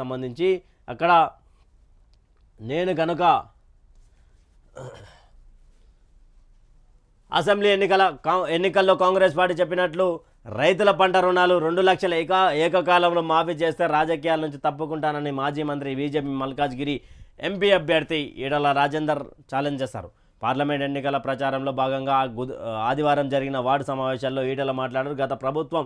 సంబంధించి అక్కడ నేను కనుక అసెంబ్లీ ఎన్నికల ఎన్నికల్లో కాంగ్రెస్ పార్టీ చెప్పినట్లు రైతుల పంట రుణాలు రెండు లక్షల ఏక ఏకకాలంలో మాఫీ చేస్తే రాజకీయాల నుంచి తప్పుకుంటానని మాజీ మంత్రి బీజేపీ మల్కాజ్గిరి ఎంపీ అభ్యర్థి ఈడల రాజేందర్ ఛాలెంజ్ చేశారు. పార్లమెంట్ ఎన్నికల ప్రచారంలో భాగంగా ఆదివారం జరిగిన వార్డు సమావేశాల్లో ఈటల మాట్లాడారు. గత ప్రభుత్వం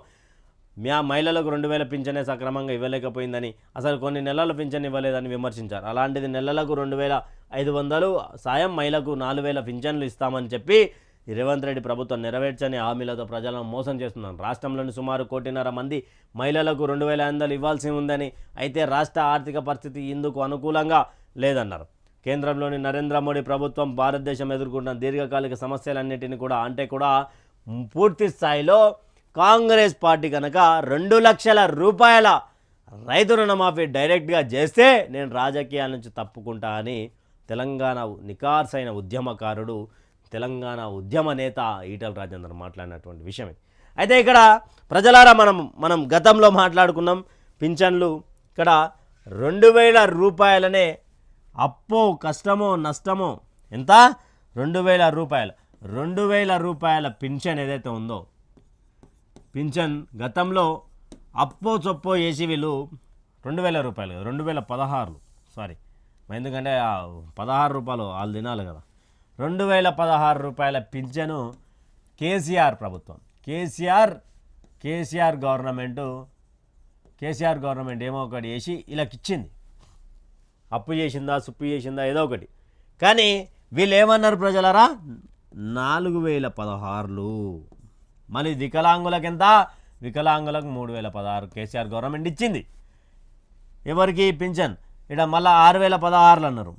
మ్యా మహిళలకు రెండు వేల పింఛనే సక్రమంగా ఇవ్వలేకపోయిందని అసలు కొన్ని నెలల పింఛన్ ఇవ్వలేదని విమర్శించారు. అలాంటిది నెలలకు రెండు వేల ఐదు వందలు సాయం మహిళకు నాలుగు వేల పింఛన్లు ఇస్తామని చెప్పి రేవంత్ రెడ్డి ప్రభుత్వం నెరవేర్చని హామీలతో ప్రజలను మోసం చేస్తున్నారు. రాష్ట్రంలోని సుమారు కోటిన్నర మంది మహిళలకు రెండు వేల ఐదు వందలు ఇవ్వాల్సి ఉందని అయితే రాష్ట్ర ఆర్థిక పరిస్థితి ఇందుకు అనుకూలంగా లేదన్నారు. కేంద్రంలోని నరేంద్ర మోడీ ప్రభుత్వం భారతదేశం ఎదుర్కొంటున్న దీర్ఘకాలిక సమస్యలన్నింటినీ కూడా అంటే కూడా పూర్తి స్థాయిలో కాంగ్రెస్ పార్టీ కనుక రెండు లక్షల రూపాయల రైతు రుణమాఫీ డైరెక్ట్గా చేస్తే నేను రాజకీయాల నుంచి తప్పుకుంటా అని తెలంగాణ నికార్సైన ఉద్యమకారుడు తెలంగాణ ఉద్యమ నేత ఈటల రాజేందర్ మాట్లాడినటువంటి విషయం అయితే ఇక్కడ ప్రజలారా మనం మనం గతంలో మాట్లాడుకున్నాం పింఛన్లు ఇక్కడ రెండు వేల రూపాయలనే అప్పో కష్టమో నష్టమో ఎంత? రెండు వేల రూపాయలు. రెండు వేల రూపాయల పింఛన్ ఏదైతే ఉందో పింఛన్ గతంలో అప్పో చొప్పో వేసి వీళ్ళు రెండు వేల రూపాయలు కదా, రెండు వేల పదహారులు. సారీ ఎందుకంటే పదహారు రూపాయలు వాళ్ళు తినాలి కదా. రెండు వేల పదహారు రూపాయల పింఛను కేసీఆర్ ప్రభుత్వం. కేసీఆర్ కేసీఆర్ గవర్నమెంటు కేసీఆర్ గవర్నమెంట్ ఏమో ఒకటి వేసి వీళ్ళకి ఇచ్చింది. అప్పు చేసిందా సుప్పు చేసిందా ఏదో ఒకటి. కానీ వీళ్ళు ఏమన్నారు ప్రజలరా? నాలుగు వేల పదహారులు. మళ్ళీ వికలాంగులకు ఎంత వికలాంగులకు మూడు వేల పదహారు కేసీఆర్ గవర్నమెంట్ ఇచ్చింది. ఎవరికి? పింఛన్. ఇక్కడ మళ్ళీ ఆరు వేల పదహారులు అన్నారు.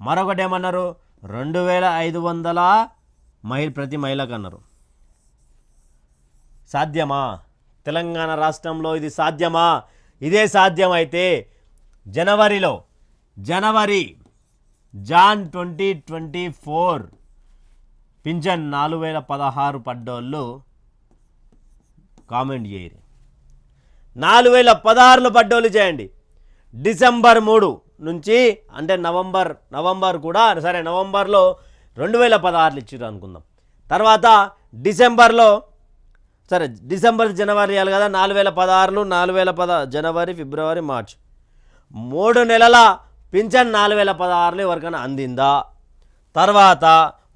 మరొకటి ఏమన్నారు రెండు వేల ఐదు వందల మహిళ ప్రతి మహిళకు అన్నారు. సాధ్యమా? తెలంగాణ రాష్ట్రంలో ఇది సాధ్యమా? ఇదే సాధ్యమైతే జనవరిలో జనవరి జాన్ ట్వంటీ ట్వంటీ ఫోర్ పింఛన్ నాలుగు వేల పదహారు పడ్డోళ్ళు కామెంట్ చేయరు. నాలుగు వేల పదహారులు పడ్డోళ్ళు చేయండి. డిసెంబర్ మూడు నుంచి అంటే నవంబర్ నవంబర్ కూడా సరే నవంబర్లో రెండు వేల పదహారులు ఇచ్చారు అనుకుందాం. తర్వాత డిసెంబర్లో సరే డిసెంబర్ జనవరి ఇవ్వాలి కదా నాలుగు వేల పదహారులు నాలుగు వేల పద జనవరి ఫిబ్రవరి మార్చ్. మూడు నెలల పింఛన్ నాలుగు వేల పదహారులు ఎవరికైనా అందిందా? తర్వాత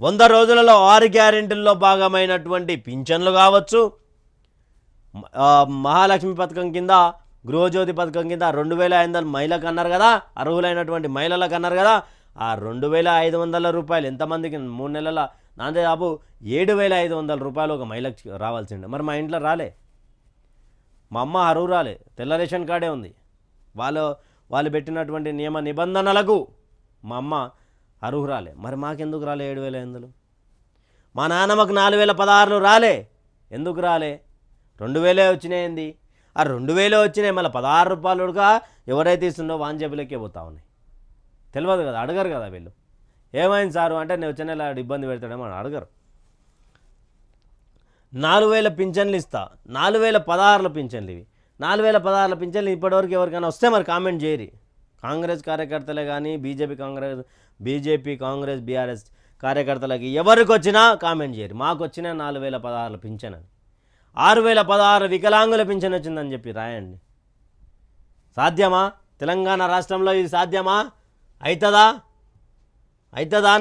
వంద రోజులలో ఆరు గ్యారెంటీల్లో భాగమైనటువంటి పింఛన్లు కావచ్చు మహాలక్ష్మి పథకం కింద గృహజ్యోతి పథకం కింద రెండు వేల ఐదు వందలు మహిళలకు అన్నారు కదా అర్హులైనటువంటి మహిళలకు అన్నారు కదా ఆ రెండు వేల ఐదు వందల రూపాయలు ఎంతమందికి మూడు నెలల నాందే బాబు ఏడు వేల ఐదు వందల రూపాయలు ఒక మహిళకి రావాల్సిండే. మరి మా ఇంట్లో రాలే. మా అమ్మ అరువు రాలే. తెల్ల రేషన్ కార్డే ఉంది. వాళ్ళు వాళ్ళు పెట్టినటువంటి నియమ నిబంధనలకు మా అమ్మ అర్హురాలే మరి మాకెందుకు రాలే ఏడు వేల ఐదు మా నాన్నమ్మకు నాలుగు వేల పదహారులు రాలే. ఎందుకు రాలే? రెండు వేలే వచ్చినాయింది ఆ రెండు వేలే వచ్చినాయి. మళ్ళీ పదహారు రూపాయలుగా ఎవరైతే ఇస్తుండో వాన్ జేబులకే పోతా ఉన్నాయి. తెలియదు కదా అడగరు కదా వీళ్ళు. ఏమైంది సారు? అంటే నేను వచ్చిన ఇబ్బంది పెడతాడేమో అని అడగరు. నాలుగు వేల పింఛన్లు ఇస్తా. నాలుగు వేల పదహారుల పింఛన్లు ఇవి. నాలుగు వేల పదహారుల పింఛన్లు ఇప్పటివరకు ఎవరికైనా వస్తే మరి కామెంట్ చేయరు. కాంగ్రెస్ కార్యకర్తలే కానీ BJP Congress BJP Congress BRS కార్యకర్తలకి ఎవరికి వచ్చినా కామెంట్ చేయరు. మాకు వచ్చిన నాలుగు వేల పదహారుల పింఛన్ అని ఆరు వేల పదహారు వికలాంగుల పింఛన్ వచ్చిందని చెప్పి రాయండి. సాధ్యమా? తెలంగాణ రాష్ట్రంలో ఇది సాధ్యమా? అవుతుందా అవుతుందా